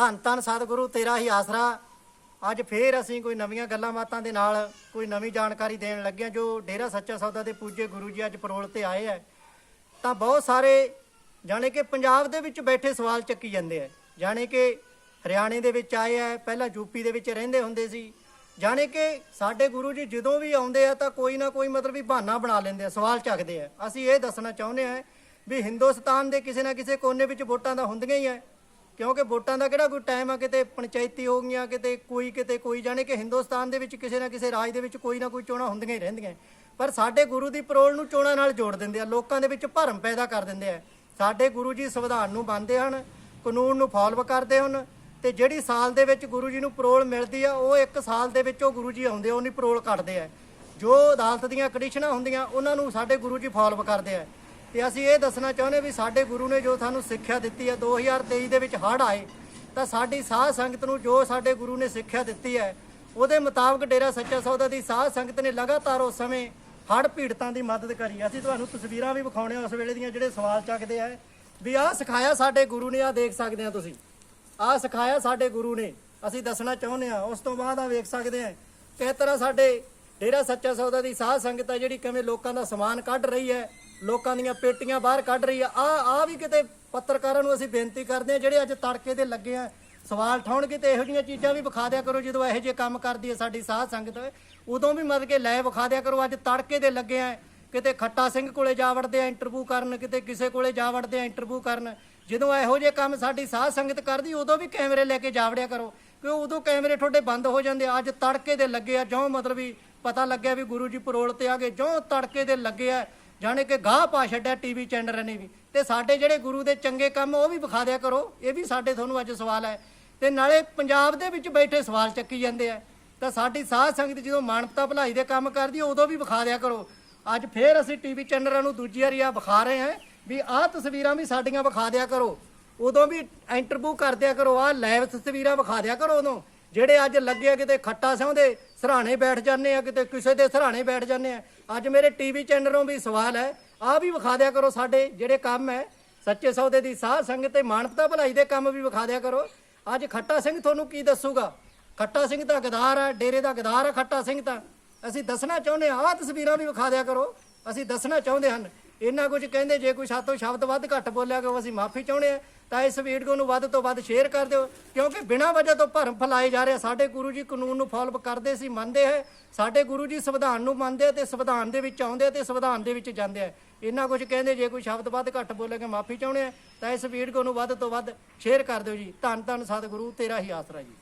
ਧੰਨ ਧੰਨ ਸਤਿਗੁਰੂ, ਤੇਰਾ ਹੀ ਆਸਰਾ। ਅੱਜ ਫੇਰ ਅਸੀਂ ਕੋਈ ਨਵੀਆਂ ਗੱਲਾਂ ਬਾਤਾਂ ਦੇ ਨਾਲ ਕੋਈ ਨਵੀਂ ਜਾਣਕਾਰੀ ਦੇਣ ਲੱਗੇ ਹਾਂ, ਜੋ ਡੇਰਾ ਸੱਚਾ ਸੌਦਾ ਦੇ ਪੂਜੇ ਗੁਰੂ ਜੀ ਅੱਜ ਪਰੋਲ ਤੇ ਆਏ ਹੈ। ਤਾਂ ਬਹੁਤ ਸਾਰੇ ਜਾਣੇ ਕਿ ਪੰਜਾਬ ਦੇ ਵਿੱਚ ਬੈਠੇ ਸਵਾਲ ਚੱਕੀ ਜਾਂਦੇ ਆ ਜਾਣੇ ਕਿ ਹਰਿਆਣੇ ਦੇ ਵਿੱਚ ਆਏ ਆ ਪਹਿਲਾਂ ਯੂਪੀ ਦੇ ਵਿੱਚ ਰਹਿੰਦੇ ਹੁੰਦੇ ਸੀ। ਜਾਣੇ ਕਿ ਸਾਡੇ ਗੁਰੂ ਜੀ ਜਦੋਂ ਵੀ ਆਉਂਦੇ ਆ ਤਾਂ ਕੋਈ ਨਾ ਕੋਈ ਮਤਲਬ ਵੀ ਬਹਾਨਾ ਬਣਾ ਲੈਂਦੇ ਆ, ਸਵਾਲ ਚੱਕਦੇ ਆ। ਅਸੀਂ ਇਹ ਦੱਸਣਾ ਚਾਹੁੰਦੇ ਆ ਵੀ ਹਿੰਦੁਸਤਾਨ ਦੇ ਕਿਸੇ ਨਾ ਕਿਸੇ ਕੋਨੇ ਵਿੱਚ ਵੋਟਾਂ ਤਾਂ ਹੁੰਦੀਆਂ ਹੀ ਆ ਕਿਉਂਕਿ ਵੋਟਾਂ ਦਾ ਕਿਹੜਾ ਕੋਈ ਟਾਈਮ ਆ, ਕਿਤੇ ਪੰਚਾਇਤੀ ਹੋ ਗਈਆਂ, ਕਿਤੇ ਕੋਈ ਕਿਤੇ ਕੋਈ, ਜਾਣੇ ਕਿ ਹਿੰਦੁਸਤਾਨ ਦੇ ਵਿੱਚ ਕਿਸੇ ਨਾ ਕਿਸੇ ਰਾਜ ਦੇ ਵਿੱਚ ਕੋਈ ਨਾ ਕੋਈ ਚੋਣਾਂ ਹੁੰਦੀਆਂ ਹੀ ਰਹਿੰਦੀਆਂ। ਪਰ ਸਾਡੇ ਗੁਰੂ ਦੀ ਪਰੋਲ ਨੂੰ ਚੋਣਾਂ ਨਾਲ ਜੋੜ ਦਿੰਦੇ ਆ, ਲੋਕਾਂ ਦੇ ਵਿੱਚ ਭਰਮ ਪੈਦਾ ਕਰ ਦਿੰਦੇ ਆ। ਸਾਡੇ ਗੁਰੂ ਜੀ ਸੰਵਿਧਾਨ ਨੂੰ ਮੰਨਦੇ ਹਨ, ਕਾਨੂੰਨ ਨੂੰ ਫਾਲੋ ਕਰਦੇ ਹਨ, ਤੇ ਜਿਹੜੀ ਸਾਲ ਦੇ ਵਿੱਚ ਗੁਰੂ ਜੀ ਨੂੰ ਪਰੋਲ ਮਿਲਦੀ ਆ, ਉਹ ਇੱਕ ਸਾਲ ਦੇ ਵਿੱਚ ਉਹ ਗੁਰੂ ਜੀ ਆਉਂਦੇ ਆ ਉਹਨੀ ਪਰੋਲ ਕੱਟਦੇ ਆ। ਜੋ ਅਦਾਲਤ ਦੀਆਂ ਕੰਡੀਸ਼ਨਾਂ ਹੁੰਦੀਆਂ, ਉਹਨਾਂ ਨੂੰ ਸਾਡੇ ਗੁਰੂ ਜੀ ਫਾਲੋ ਕਰਦੇ ਆ। ਤੇ ਅਸੀਂ ਇਹ ਦੱਸਣਾ ਚਾਹੁੰਦੇ ਵੀ ਸਾਡੇ ਗੁਰੂ ਨੇ ਜੋ ਸਾਨੂੰ ਸਿੱਖਿਆ ਦਿੱਤੀ ਹੈ 2023 ਦੇ ਵਿੱਚ ਹੜ੍ਹ ਆਏ, ਤਾਂ ਸਾਡੀ ਸਾਧ ਸੰਗਤ ਨੂੰ ਜੋ ਸਾਡੇ ਗੁਰੂ ਨੇ ਸਿੱਖਿਆ ਦਿੱਤੀ ਹੈ, ਉਹਦੇ ਮੁਤਾਬਕ ਡੇਰਾ ਸੱਚਾ ਸੌਦਾ ਦੀ ਸਾਧ ਸੰਗਤ ਨੇ ਲਗਾਤਾਰ ਉਸ ਸਮੇਂ ਹੜ੍ਹ ਪੀੜਤਾਂ ਦੀ ਮਦਦ ਕਰੀ। ਅਸੀਂ ਤੁਹਾਨੂੰ ਤਸਵੀਰਾਂ ਵੀ ਵਿਖਾਉਣੇ ਆ ਉਸ ਵੇਲੇ ਦੀਆਂ ਜਿਹੜੇ ਸਵਾਲ ਚੱਕਦੇ ਆ, ਵੀ ਆਹ ਸਿਖਾਇਆ ਸਾਡੇ ਗੁਰੂ ਨੇ ਆ ਦੇਖ ਸਕਦੇ ਆ ਤੁਸੀਂ। ਆਹ ਸਿਖਾਇਆ ਸਾਡੇ ਗੁਰੂ ਨੇ। ਅਸੀਂ ਦੱਸਣਾ ਚਾਹੁੰਦੇ ਆ ਉਸ ਤੋਂ ਬਾਅਦ ਆ ਵੇਖ ਸਕਦੇ ਆ ਕਿਸ ਤਰ੍ਹਾਂ ਸਾਡੇ ਡੇਰਾ ਸੱਚਾ ਸੌਦਾ ਦੀ ਸਾਧ ਸੰਗਤ ਆ ਜਿਹੜੀ ਕਿਵੇਂ ਲੋਕਾਂ ਦਾ ਸਮਾਨ ਕੱਢ ਰਹੀ ਹੈ ਲੋਕਾਂ ਦੀਆਂ ਪੇਟੀਆਂ ਬਾਹਰ ਕੱਢ ਰਹੀ ਆ। ਆ ਆ ਵੀ ਕਿਤੇ ਪੱਤਰਕਾਰਾਂ ਨੂੰ ਅਸੀਂ ਬੇਨਤੀ ਕਰਦੇ ਆ ਜਿਹੜੇ ਅੱਜ ਤੜਕੇ ਦੇ ਲੱਗੇ ਆ, ਸਵਾਲ ਠਾਉਣਗੇ ਤੇ ਇਹੋ ਜਿਹੀਆਂ ਚੀਜ਼ਾਂ ਵੀ ਵਿਖਾ ਦਿਆ ਕਰੋ, ਜਦੋਂ ਇਹੋ ਜਿਹੇ ਕੰਮ ਕਰਦੀ ਹੈ ਸਾਡੀ ਸਾਧ ਸੰਗਤ। ਉਦੋਂ ਵੀ ਮਤਲਬ ਕਿ ਲੈ ਵਿਖਾ ਦਿਆ ਕਰੋ, ਅੱਜ ਤੜਕੇ ਦੇ ਲੱਗੇ ਆ, ਕਿਤੇ ਖੱਟਾ ਸਿੰਘ ਕੋਲੇ ਜਾ ਵੜਦੇ ਆ ਇੰਟਰਵਿਊ ਕਰਨ, ਕਿਤੇ ਕਿਸੇ ਕੋਲੇ ਜਾ ਵੜਦੇ ਆ ਇੰਟਰਵਿਊ ਕਰਨ। ਜਦੋਂ ਇਹੋ ਜਿਹੇ ਕੰਮ ਸਾਡੀ ਸਾਧ ਸੰਗਤ ਕਰਦੀ, ਉਦੋਂ ਵੀ ਕੈਮਰੇ ਲੈ ਕੇ ਜਾ ਵੜਿਆ ਕਰੋ ਕਿ ਉਦੋਂ ਕੈਮਰੇ ਤੁਹਾਡੇ ਬੰਦ ਹੋ ਜਾਂਦੇ ਆ। ਅੱਜ ਤੜਕੇ ਦੇ ਲੱਗੇ ਆ, ਜਿਉਂ ਮਤਲਬ ਵੀ ਪਤਾ ਲੱਗਿਆ ਵੀ ਗੁਰੂ ਜੀ ਪਰੋਲ ਤੇ ਆ ਗਏ, ਜਿਉਂ ਤੜਕੇ ਦੇ ਲੱਗੇ ਆ ਜਾਣੇ ਕਿ ਗਾਹ ਪਾ ਛੱਡਿਆ ਟੀਵੀ ਚੈਨਲ ਨੇ ਵੀ। ਤੇ ਸਾਡੇ ਜਿਹੜੇ ਗੁਰੂ ਦੇ ਚੰਗੇ ਕੰਮ ਉਹ ਵੀ ਵਿਖਾ ਦਿਆ ਕਰੋ। ਇਹ ਵੀ ਸਾਡੇ ਤੁਹਾਨੂੰ ਅੱਜ ਸਵਾਲ ਹੈ। ਤੇ ਨਾਲੇ ਪੰਜਾਬ ਦੇ ਵਿੱਚ ਬੈਠੇ ਸਵਾਲ ਚੱਕੀ ਜਾਂਦੇ ਆ। ਤਾਂ ਸਾਡੀ ਸਾਧ ਸੰਗਤ ਜਦੋਂ ਮਾਨਵਤਾ ਭਲਾਈ ਦੇ ਕੰਮ ਕਰਦੀ ਹੈ, ਉਦੋਂ ਵੀ ਵਿਖਾ ਦਿਆ ਕਰੋ। ਅੱਜ ਫੇਰ ਅਸੀਂ ਟੀਵੀ ਚੈਨਲਾਂ ਨੂੰ ਦੂਜੀ ਵਾਰੀ ਆ ਵਿਖਾ ਰਹੇ ਹਾਂ ਵੀ ਆਹ ਤਸਵੀਰਾਂ ਵੀ ਸਾਡੀਆਂ ਵਿਖਾ ਦਿਆ ਕਰੋ। ਉਦੋਂ ਵੀ ਇੰਟਰਵਿਊ ਕਰ ਦਿਆ ਕਰੋ। ਆਹ ਲਾਈਵ ਤਸਵੀਰਾਂ ਵਿਖਾ ਦਿਆ ਕਰੋ ਉਦੋਂ। ਜਿਹੜੇ ਅੱਜ ਲੱਗੇ ਕਿਤੇ ਖੱਟਾ ਸਿਉਂ ਸਰਾਣੇ ਬੈਠ ਜਾਂਦੇ ਆ, ਕਿਤੇ ਕਿਸੇ ਦੇ ਸਰਾਣੇ ਬੈਠ ਜਾਂਦੇ ਆ। ਅੱਜ ਮੇਰੇ ਟੀਵੀ ਚੈਨਲੋਂ ਵੀ ਸਵਾਲ ਹੈ, ਆਹ ਵੀ ਵਿਖਾ ਦਿਆ ਕਰੋ ਸਾਡੇ ਜਿਹੜੇ ਕੰਮ ਹੈ। ਸੱਚੇ ਸੌਦੇ ਦੀ ਸਾਹ ਸੰਗਤ ਤੇ ਮਾਨਵਤਾ ਭਲਾਈ ਦੇ ਕੰਮ ਵੀ ਵਿਖਾ ਦਿਆ ਕਰੋ। ਅੱਜ ਖੱਟਾ ਸਿੰਘ ਤੁਹਾਨੂੰ ਕੀ ਦੱਸੂਗਾ? ਖੱਟਾ ਸਿੰਘ ਤਾਂ ਗਦਾਰ ਹੈ, ਡੇਰੇ ਦਾ ਗਦਾਰ ਹੈ ਖੱਟਾ ਸਿੰਘ ਤਾਂ। ਅਸੀਂ ਦੱਸਣਾ ਚਾਹੁੰਦੇ ਹਾਂ, ਆਹ ਤਸਵੀਰਾਂ ਵੀ ਵਿਖਾ ਦਿਆ ਕਰੋ। ਅਸੀਂ ਦੱਸਣਾ ਚਾਹੁੰਦੇ ਹਨ ਇਹਨਾਂ ਕੁਝ ਕਹਿੰਦੇ, ਜੇ ਕੋਈ ਸਾਤੋਂ ਸ਼ਬਦ ਵੱਧ ਘੱਟ ਬੋਲਿਆ ਗਿਆ ਅਸੀਂ ਮਾਫੀ ਚਾਹੁੰਦੇ ਹਾਂ, ਤਾਂ ਇਸ ਵੀਡੀਓ ਨੂੰ ਵੱਧ ਤੋਂ ਵੱਧ ਸ਼ੇਅਰ ਕਰ ਦਿਓ। ਕਿਉਂਕਿ ਬਿਨਾਂ ਵਜ੍ਹਾ ਤੋਂ ਭਰਮ ਫੈਲਾਏ ਜਾ ਰਹੇ ਆ। ਸਾਡੇ ਗੁਰੂ ਜੀ ਕਾਨੂੰਨ ਨੂੰ ਫਾਲੋ ਕਰਦੇ ਸੀ, ਮੰਨਦੇ ਹੈ। ਸਾਡੇ ਗੁਰੂ ਜੀ ਸੰਵਿਧਾਨ ਨੂੰ ਮੰਨਦੇ ਆ ਤੇ ਸੰਵਿਧਾਨ ਦੇ ਵਿੱਚ ਆਉਂਦੇ ਆ ਤੇ ਸੰਵਿਧਾਨ ਦੇ ਵਿੱਚ ਜਾਂਦੇ ਆ। ਇੰਨਾ ਕੁਝ ਕਹਿੰਦੇ, ਜੇ ਕੋਈ ਸ਼ਬਦ ਵੱਧ ਘੱਟ ਬੋਲੇਗਾ ਮਾਫੀ ਚਾਹੁੰਦੇ ਆ ਤਾਂ ਇਸ ਵੀਡੀਓ ਨੂੰ ਵੱਧ ਤੋਂ ਵੱਧ ਸ਼ੇਅਰ ਕਰ ਦਿਓ ਜੀ। ਧੰਨ ਧੰਨ ਸਤਿਗੁਰੂ, ਤੇਰਾ ਹੀ ਆਸਰਾ ਜੀ।